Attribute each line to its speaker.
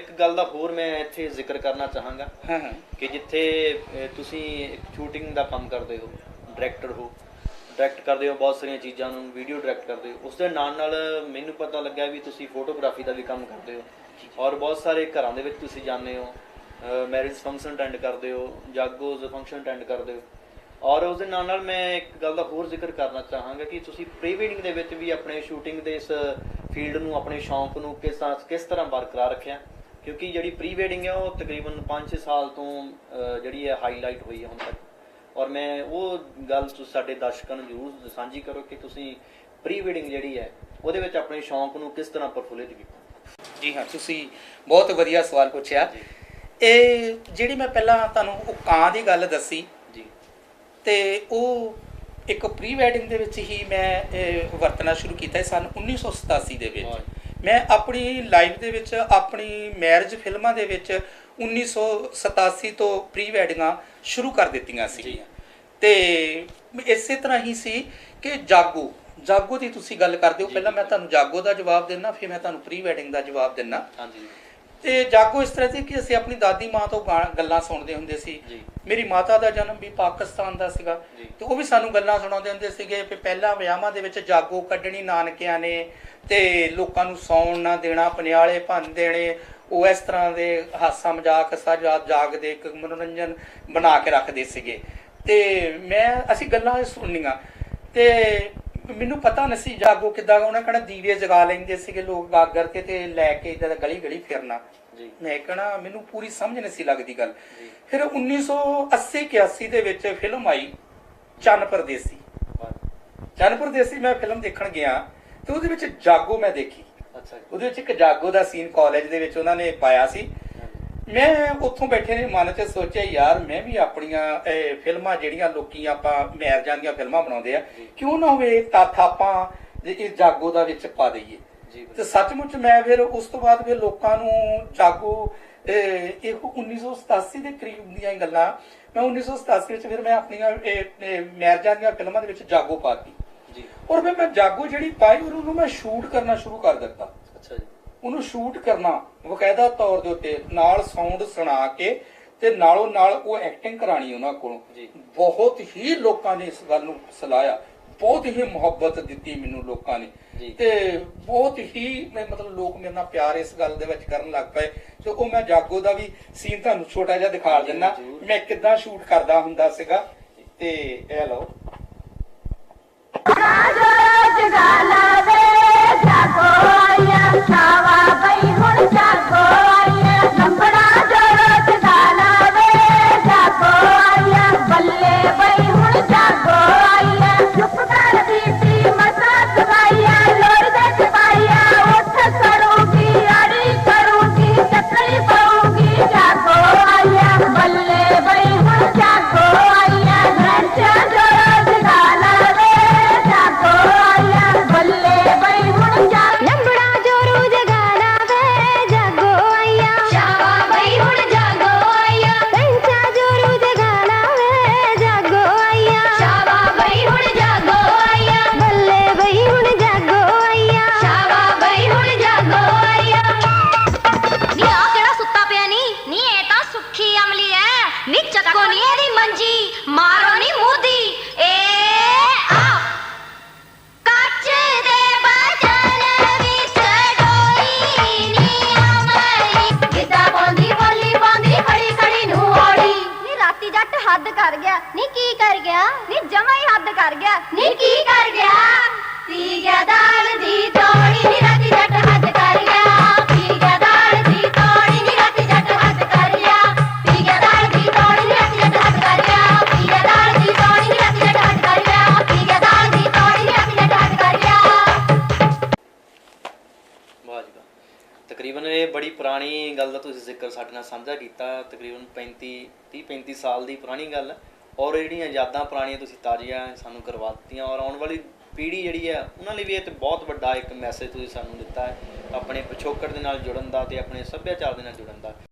Speaker 1: ਇੱਕ ਗੱਲ ਦਾ ਹੋਰ ਮੈਂ ਇੱਥੇ ਜ਼ਿਕਰ ਕਰਨਾ ਚਾਹਾਂਗਾ
Speaker 2: ਹਾਂ ਹਾਂ।
Speaker 1: ਕਿ ਜਿੱਥੇ ਤੁਸੀਂ ਇੱਕ ਸ਼ੂਟਿੰਗ ਦਾ ਕੰਮ ਕਰਦੇ ਹੋ ਡਾਇਰੈਕਟਰ ਹੋ ਡਾਇਰੈਕਟ ਕਰਦੇ ਹੋ ਬਹੁਤ ਸਾਰੀਆਂ ਚੀਜ਼ਾਂ ਨੂੰ ਵੀਡੀਓ ਡਾਇਰੈਕਟ ਕਰਦੇ ਹੋ ਉਸ ਦੇ ਨਾਲ ਨਾਲ ਮੈਨੂੰ ਪਤਾ ਲੱਗਿਆ ਵੀ ਤੁਸੀਂ ਫੋਟੋਗ੍ਰਾਫੀ ਦਾ ਵੀ ਕੰਮ ਕਰਦੇ ਹੋ ਔਰ ਬਹੁਤ ਸਾਰੇ ਘਰਾਂ ਦੇ ਵਿੱਚ ਤੁਸੀਂ ਜਾਂਦੇ ਹੋ ਮੈਰਿਜ ਫੰਕਸ਼ਨ ਅਟੈਂਡ ਕਰਦੇ ਹੋ ਜਾਗੋਜ਼ ਫੰਕਸ਼ਨ ਅਟੈਂਡ ਕਰਦੇ ਹੋ ਔਰ ਉਸ ਦੇ ਨਾਲ ਨਾਲ ਮੈਂ ਇੱਕ ਗੱਲ ਦਾ ਹੋਰ ਜ਼ਿਕਰ ਕਰਨਾ ਚਾਹਾਂਗਾ ਕਿ ਤੁਸੀਂ ਪ੍ਰੀ ਵੈਡਿੰਗ ਦੇ ਵਿੱਚ ਵੀ ਆਪਣੇ ਸ਼ੂਟਿੰਗ ਦੇ ਇਸ ਫੀਲਡ ਨੂੰ ਆਪਣੇ ਸ਼ੌਂਕ ਨੂੰ ਕਿਸ ਤਰ੍ਹਾਂ ਕਿਸ ਤਰ੍ਹਾਂ ਬਰਕਰਾਰ ਰੱਖਿਆ? ਕਿਉਂਕਿ ਜਿਹੜੀ ਪ੍ਰੀ ਵੈਡਿੰਗ ਹੈ ਉਹ ਤਕਰੀਬਨ 5-6 ਸਾਲ ਤੋਂ ਜਿਹੜੀ ਹੈ ਹਾਈਲਾਈਟ ਹੋਈ ਹੈ ਹੁਣ ਤੱਕ। ਔਰ ਮੈਂ ਉਹ ਗੱਲ ਤੁਸੀਂ ਸਾਡੇ ਦਰਸ਼ਕਾਂ ਨੂੰ ਜ਼ਰੂਰ ਸਾਂਝੀ ਕਰੋ ਕਿ ਤੁਸੀਂ ਪ੍ਰੀ ਵੈਡਿੰਗ ਜਿਹੜੀ ਹੈ ਉਹਦੇ ਵਿੱਚ ਆਪਣੇ ਸ਼ੌਂਕ ਨੂੰ ਕਿਸ ਤਰ੍ਹਾਂ ਪਰਫੁੱਲਿਤ ਕੀਤਾ।
Speaker 2: ਜੀ ਹਾਂ ਤੁਸੀਂ ਬਹੁਤ ਵਧੀਆ ਸਵਾਲ ਪੁੱਛਿਆ। ਇਹ ਜਿਹੜੀ ਮੈਂ ਪਹਿਲਾਂ ਤੁਹਾਨੂੰ ਉਹ ਕਾਂ ਦੀ ਗੱਲ ਦੱਸੀ
Speaker 1: ਜੀ।
Speaker 2: ਤੇ ਉਹ ਇੱਕ ਪ੍ਰੀ ਵੈਡਿੰਗ ਦੇ ਵਿੱਚ ਹੀ ਮੈਂ ਵਰਤਣਾ ਸ਼ੁਰੂ ਕੀਤਾ ਸਨ 1987 ਦੇ। ਵਿੱਚ। ਮੈਂ ਆਪਣੀ ਲਾਈਫ ਦੇ ਵਿੱਚ ਆਪਣੀ ਮੈਰਿਜ ਫਿਲਮਾਂ ਦੇ ਵਿੱਚ 1987 ਤੋਂ ਪ੍ਰੀ ਵੈਡਿੰਗਾਂ ਸ਼ੁਰੂ ਕਰ ਦਿੱਤੀਆਂ ਸੀ ਤੇ ਇਸੇ ਤਰ੍ਹਾਂ ਹੀ ਸੀ ਕਿ ਜਾਗੋ ਜਾਗੋ ਦੀ ਤੁਸੀਂ ਗੱਲ ਕਰਦੇ ਹੋ ਪਹਿਲਾਂ। ਮੈਂ ਤੁਹਾਨੂੰ ਜਾਗੋ ਦਾ ਜਵਾਬ ਦਿੰਦਾ ਫਿਰ ਮੈਂ ਤੁਹਾਨੂੰ ਪ੍ਰੀ ਵੈਡਿੰਗ ਦਾ ਜਵਾਬ ਦਿੰਦਾ
Speaker 1: ਹਾਂਜੀ।
Speaker 2: ਤੇ ਜਾਗੋ ਇਸ ਤਰ੍ਹਾਂ ਸੀ ਕਿ ਅਸੀਂ ਆਪਣੀ ਦਾਦੀ ਮਾਂ ਤੋਂ ਗੱਲਾਂ ਸੁਣਦੇ ਹੁੰਦੇ ਸੀ। ਮੇਰੀ ਮਾਤਾ ਦਾ ਜਨਮ ਵੀ ਪਾਕਿਸਤਾਨ ਦਾ ਸੀਗਾ। ਤੇ ਉਹ ਵੀ ਸਾਨੂੰ ਗੱਲਾਂ ਸੁਣਾਉਂਦੇ ਹੁੰਦੇ ਸੀਗੇ ਕਿ ਪਹਿਲਾਂ ਵਿਆਹਾਂ ਦੇ ਵਿੱਚ ਜਾਗੋ ਕੱਢਣੀ ਨਾਨਕਿਆਂ ਨੇ ਤੇ ਲੋਕਾਂ ਨੂੰ ਸੌਣ ਨਾ ਦੇਣਾ ਪਨਿਆਲੇ ਭੰਨ ਦੇਣੇ ਉਹ ਇਸ ਤਰ੍ਹਾਂ ਦੇ ਹਾਸਾ ਮਜ਼ਾਕ ਸਾਜਾ ਜਾਗਦੇ ਇੱਕ ਮਨੋਰੰਜਨ ਬਣਾ ਕੇ ਰੱਖਦੇ ਸੀਗੇ। ਤੇ ਮੈਂ ਅਸੀਂ ਗੱਲਾਂ ਸੁਣਨੀਆਂ। ਤੇ ਮੈਨੂੰ ਪਤਾ ਨਹੀਂ ਸੀ ਜਾਗੋ ਕਿੱਦਾਂ ਉਹਨਾਂ ਕਹਿੰਦਾ ਦੀਵੇ ਜਗਾ ਲੈਂਦੇ ਸੀਗੇ ਲੋਕ ਗਾਗਰ ਤੇ ਤੇ ਲੈ ਕੇ ਇਦਾਂ ਗਲੀ ਗਲੀ ਫਿਰਨਾ
Speaker 1: ਜੀ
Speaker 2: ਮੈਂ ਕਹਣਾ ਮੈਨੂੰ ਪੂਰੀ ਸਮਝ ਨਹੀਂ ਸੀ ਲੱਗਦੀ ਗੱਲ। ਫਿਰ 1980 81 ਦੇ ਵਿੱਚ ਫਿਲਮ ਆਈ ਚੰਨ ਪਰਦੇਸੀ। ਚੰਨ ਪਰਦੇਸੀ ਮੈਂ ਫਿਲਮ ਦੇਖਣ ਗਿਆ ਤੇ ਉਹਦੇ ਵਿੱਚ ਜਾਗੋ ਮੈਂ ਦੇਖੀ
Speaker 1: ਅੱਛਾ
Speaker 2: ਉਹਦੇ ਵਿੱਚ ਇੱਕ ਜਾਗੋ ਦਾ ਸੀਨ ਕਾਲਜ ਦੇ ਵਿੱਚ ਉਹਨਾਂ ਨੇ ਪਾਇਆ ਸੀ। ਮੈਂ ਉੱਥੋਂ ਬੈਠੇ ਨੇ ਮਨ 'ਚ ਸੋਚਿਆ ਯਾਰ ਮੈਂ ਵੀ ਆਪਣੀਆਂ ਇਹ ਫਿਲਮਾਂ ਜਿਹੜੀਆਂ ਲੋਕੀ ਆਪਾਂ ਮੈਰਜਾਂ ਦੀਆਂ ਫਿਲਮਾਂ ਬਣਾਉਂਦੇ ਆ। ਕਿਉਂ ਨਾ ਹੋਵੇ ਤੱਥ ਆਪਾਂ ਇਹ ਜਾਗੋ ਦਾ ਵਿੱਚ ਪਾ ਦਈਏ? ਤੇ ਸੱਚਮੁੱਚ ਮੈਂ ਫਿਰ ਉਸ ਤੋਂ ਬਾਅਦ ਫਿਰ ਲੋਕਾਂ ਨੂੰ ਜਾਗੋ ਇਹ ਇਹ 1987 ਦੇ ਕਰੀਬ ਦੀਆਂ ਗੱਲਾਂ ਮੈਂ 1987 ਵਿੱਚ ਫਿਰ ਮੈਂ ਆਪਣੀਆਂ ਮੈਰਜਾਂ ਦੀਆਂ ਫਿਲਮਾਂ ਦੇ ਵਿੱਚ ਜਾਗੋ ਪਾਤੀ
Speaker 1: ਜੀ।
Speaker 2: ਔਰ ਫਿਰ ਮੈਂ ਜਾਗੋ ਜਿਹੜੀ ਪਾਈ ਉਹਨੂੰ ਮੈਂ ਸ਼ੂਟ ਕਰਨਾ ਸ਼ੁਰੂ ਕਰ ਦਿੱਤਾ।
Speaker 1: ਅੱਛਾ ਜੀ।
Speaker 2: ਉਹਨੂੰ ਸ਼ੂਟ ਕਰਨਾ ਬਕਾਇਦਾ ਤੌਰ ਦੇ ਉੱਤੇ ਨਾਲ ਸਾਊਂਡ ਸੁਣਾ ਕੇ ਤੇ ਨਾਲੋਂ ਨਾਲ ਉਹ ਐਕਟਿੰਗ ਕਰਾਣੀ ਉਹਨਾਂ ਕੋਲੋਂ।
Speaker 1: ਜੀ।
Speaker 2: ਬਹੁਤ ਹੀ ਲੋਕਾਂ ਨੇ ਇਸ ਗੱਲ ਨੂੰ ਸਲਾਇਆ ਬਹੁਤ ਹੀ ਮੁਹੱਬਤ ਦਿੱਤੀ ਮੈਨੂੰ ਲੋਕਾਂ ਨੇ। ਤੇ ਬਹੁਤ ਹੀ ਮੈਂ ਮਤਲਬ ਲੋਕ ਮੇਰੇ ਨਾਲ ਪਿਆਰ ਇਸ ਗੱਲ ਦੇ ਵਿੱਚ ਕਰਨ ਲੱਗ ਪਏ। ਤੇ ਉਹ ਮੈਂ ਜਾਗੋ ਦਾ ਵੀ ਸੀਨ ਤੁਹਾਨੂੰ ਛੋਟਾ ਜਿਹਾ ਦਿਖਾ
Speaker 1: ਜ਼ਰੂਰ।
Speaker 2: ਮੈਂ ਕਿੱਦਾਂ ਸ਼ੂਟ ਕਰਦਾ ਹੁੰਦਾ ਸੀਗਾ। ਤੇ ਇਹ ਲਓ।
Speaker 3: ஐயா சாவா ਕਰ ਗਿਆ। ਨੀ ਕੀ ਕਰ ਗਿਆ? ਨੀ ਜਮਾ ਹੀ ਹੱਦ ਕਰ ਗਿਆ। ਨੀ ਕੀ ਕਰ ਗਿਆ? ਪੀ ਗਿਆ ਦਾਲ ਦੀ
Speaker 1: ਤਕਰੀਬਨ ਇਹ ਬੜੀ ਪੁਰਾਣੀ ਗੱਲ ਦਾ ਤੁਸੀਂ ਜ਼ਿਕਰ ਸਾਡੇ ਨਾਲ ਸਾਂਝਾ ਕੀਤਾ, ਤਕਰੀਬਨ 35 30 35 ਸਾਲ ਦੀ ਪੁਰਾਣੀ ਗੱਲ ਹੈ। ਔਰ ਇਹ ਜਿਹੜੀਆਂ ਯਾਦਾਂ ਪੁਰਾਣੀਆਂ ਤੁਸੀਂ ਤਾਜ਼ੀਆਂ ਸਾਨੂੰ ਕਰਵਾ ਦਿੱਤੀਆਂ ਔਰ ਆਉਣ ਵਾਲੀ ਪੀੜ੍ਹੀ ਜਿਹੜੀ ਹੈ, ਉਹਨਾਂ ਲਈ ਵੀ ਇਹ ਤੇ ਬਹੁਤ ਵੱਡਾ ਇੱਕ ਮੈਸੇਜ ਤੁਸੀਂ ਸਾਨੂੰ ਦਿੱਤਾ ਹੈ, ਆਪਣੇ ਪਿਛੋਕੜ ਦੇ ਨਾਲ ਜੁੜਨ ਦਾ ਤੇ ਆਪਣੇ ਸੱਭਿਆਚਾਰ ਦੇ ਨਾਲ ਜੁੜਨ ਦਾ।